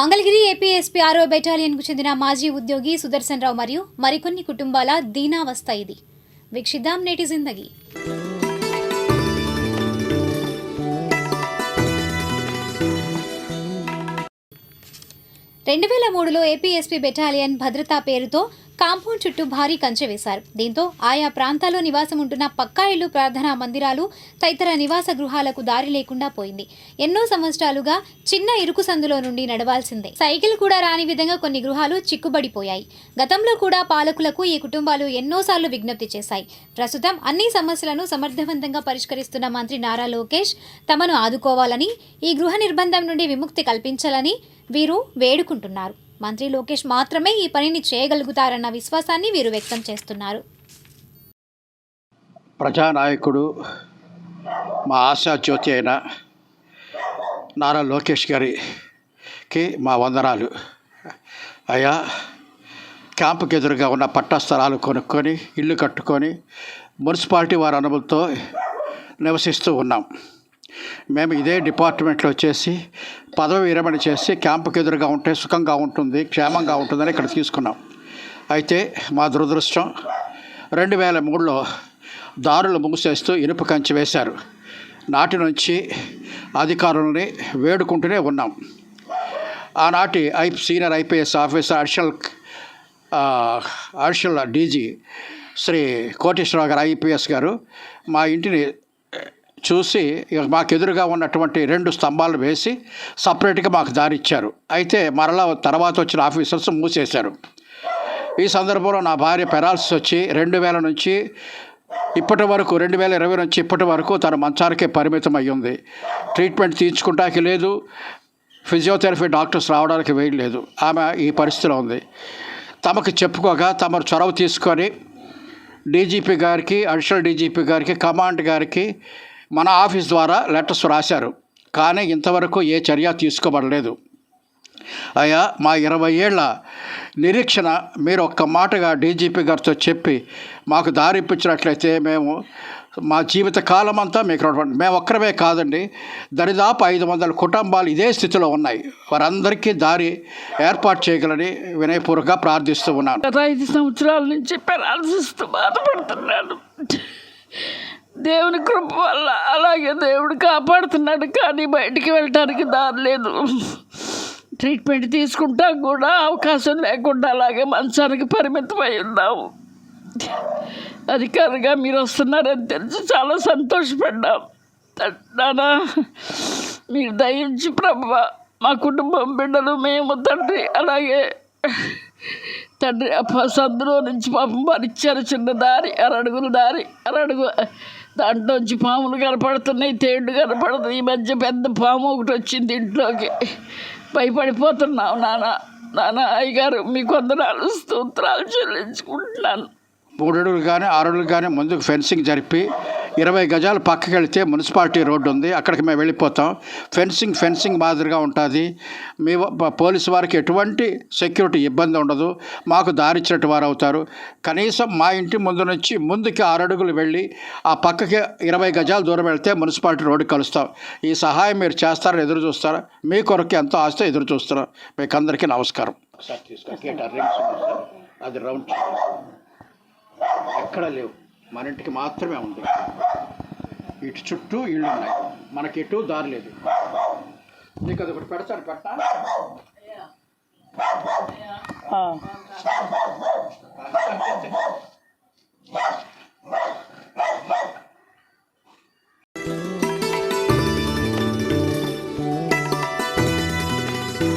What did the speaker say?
Mangalagiri APSP ఆరో బెటాలియన్కు చెందిన మాజీ ఉద్యోగి సుదర్శన్ రావు మరియు మరికొన్ని కుటుంబాల దీనావస్థ ఇది. వీక్షిద్దాం నేటి జిందగీ. రెండు వేల మూడులో ఏపీఎస్పీ బెటాలియన్ భద్రతా పేరుతో కాంపౌండ్ చుట్టూ భారీ కంచె వేశారు. దీంతో ఆయా ప్రాంతాల్లో నివాసం ఉంటున్న పక్కా ఇళ్ళు ప్రార్థనా మందిరాలు తదితర నివాస గృహాలకు దారి లేకుండా పోయింది. ఎన్నో సంవత్సరాలుగా చిన్న ఇరుకు సందులో నుండి నడవాల్సిందే. సైకిల్ కూడా రాని విధంగా కొన్ని గృహాలు చిక్కుబడిపోయాయి. గతంలో కూడా పాలకులకు ఈ కుటుంబాలు ఎన్నోసార్లు విజ్ఞప్తి చేశాయి. ప్రస్తుతం అన్ని సమస్యలను సమర్థవంతంగా పరిష్కరిస్తున్న మంత్రి నారా లోకేష్ తమను ఆదుకోవాలని ఈ గృహ నిర్బంధం నుండి విముక్తి కల్పించాలని వీరు వేడుకుంటున్నారు. మంత్రి లోకేష్ మాత్రమే ఈ పనిని చేయగలుగుతారన్న విశ్వాసాన్ని వీరు వ్యక్తం చేస్తున్నారు. ప్రజానాయకుడు మా ఆశా జ్యోతి అయిన నారా లోకేష్ గారికి మా వందనాలు. అయ్యా క్యాంపుకి ఎదురుగా ఉన్న పట్టా స్థలాలు కొనుక్కొని ఇల్లు కట్టుకొని మున్సిపాలిటీ వారి అనుమతితో నివసిస్తూ ఉన్నాం. మేము ఇదే డిపార్ట్మెంట్లో వచ్చేసి పదవి విరమణ చేసి క్యాంపుకి ఎదురుగా ఉంటే సుఖంగా ఉంటుంది క్షేమంగా ఉంటుందని ఇక్కడ తీసుకున్నాం. అయితే మా దురదృష్టం రెండు వేల మూడులో దారులు మూసేస్తూ ఇనుప కంచి వేశారు. నాటి నుంచి అధికారులని వేడుకుంటూనే ఉన్నాం. ఆనాటి I senior IPS officer additional additional DG Shri Koteswararao గారు ఐపీఎస్ గారు మా ఇంటిని చూసి మాకు ఎదురుగా ఉన్నటువంటి రెండు స్తంభాలు వేసి సపరేట్గా మాకు దారి ఇచ్చారు అయితే మరలా తర్వాత వచ్చిన ఆఫీసర్స్ మూసేశారు. ఈ సందర్భంలో నా భార్య పెరాల్సిస్ వచ్చి రెండు వేల నుంచి ఇప్పటి వరకు రెండు వేల ఇరవై నుంచి ఇప్పటి వరకు తన మంచానికే పరిమితం అయ్యింది. ట్రీట్మెంట్ తీర్చుకుంటానికి లేదు. ఫిజియోథెరపీ డాక్టర్స్ రావడానికి వేయలేదు ఆమె ఈ పరిస్థితిలో ఉంది. తమకు చెప్పుకోగా తమరు చొరవ తీసుకొని డీజీపీ గారికి అడిషనల్ డీజీపీ గారికి కమాండ్ గారికి మన ఆఫీస్ ద్వారా లెటర్స్ రాశారు కానీ ఇంతవరకు ఏ చర్య తీసుకోబడలేదు. అయ్యా మా ఇరవై ఏళ్ళ నిరీక్షణ మీరు ఒక్క మాటగా డీజీపీ గారితో చెప్పి మాకు దారి ఇప్పించినట్లయితే మేము మా జీవిత కాలం అంతా మీకు మేము ఒక్కరమే కాదండి దరిదాపు ఐదు వందల కుటుంబాలు ఇదే స్థితిలో ఉన్నాయి. వారందరికీ దారి ఏర్పాటు చేయగలని వినయపూర్వకంగా ప్రార్థిస్తూ ఉన్నాను. గత ఐదు సంవత్సరాల నుంచి పెరాలసిస్తో దేవుని కృప వల్ల అలాగే దేవుడు కాపాడుతున్నాడు కానీ బయటికి వెళ్ళటానికి దారి లేదు. ట్రీట్మెంట్ తీసుకుంటా కూడా అవకాశం లేకుండా అలాగే మంచానికి పరిమితమై ఉన్నాము అధికారిగా మీరు వస్తున్నారని తెలిసి చాలా సంతోషపడ్డాం. నానా మీరు దయించి ప్రభు మా కుటుంబం బిడ్డలు మేము తండ్రి అలాగే తండ్రి సందులో నుంచి పాపం మరిచ్చారు చిన్న దారి అరడుగుల దారి అరడుగు దాంట్లోంచి పాములు కనపడుతున్నాయి తేళ్ళు కనపడుతుంది ఈ మధ్య పెద్ద పాము ఒకటి వచ్చింది ఇంట్లోకి. భయపడిపోతున్నావు నాన్న. నాన్న అయ్యగారు మీ వందనాలు స్తోత్రాలు చెల్లించుకుంటున్నాను. మూడు అడుగులు కానీ ఆరు అడుగులు కానీ ముందుకు ఫెన్సింగ్ జరిపి ఇరవై గజాలు పక్కకి వెళితే మున్సిపాలిటీ రోడ్డు ఉంది. అక్కడికి మేము వెళ్ళిపోతాం. ఫెన్సింగ్ ఫెన్సింగ్ మాదిరిగా ఉంటుంది. మీ పోలీసు వారికి ఎటువంటి సెక్యూరిటీ ఇబ్బంది ఉండదు. మాకు దారిచ్చినట్టు వారు అవుతారు. కనీసం మా ఇంటి ముందు నుంచి ముందుకి ఆరు అడుగులు వెళ్ళి ఆ పక్కకి ఇరవై గజాలు దూరం వెళితే మున్సిపాలిటీ రోడ్డు కలుస్తాం. ఈ సహాయం మీరు చేస్తారని ఎదురు చూస్తారా? మీ కొరకు ఎంతో ఆస్తి ఎదురు చూస్తున్నాం. మీకు అందరికీ నమస్కారం అది రౌండ్ ఎక్కడ లేవు. మన ఇంటికి మాత్రమే ఉంది ఇటు చుట్టూ ఇళ్ళు ఉన్నాయి మనకి ఎటు దారి లేదు. నీకు అది ఒకటి పెడతాను పెట్టా